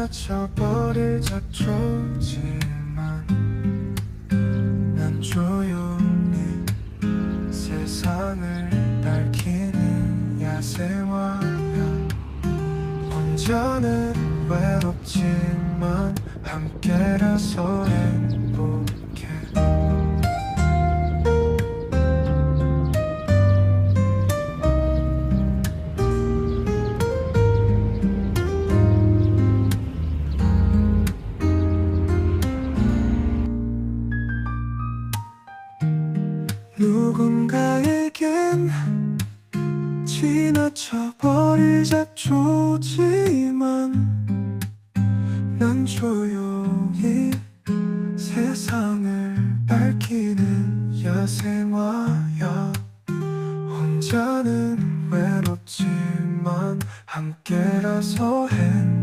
지나쳐버리자 좋지만 난 조용히 세상을 밝히는 야생화야. 혼자는 외롭지만 함께라서 행복 누군가에겐 지나쳐버리자 좋지만 난 조용히 세상을 밝히는 야생화야. 혼자는 외롭지만 함께라서 해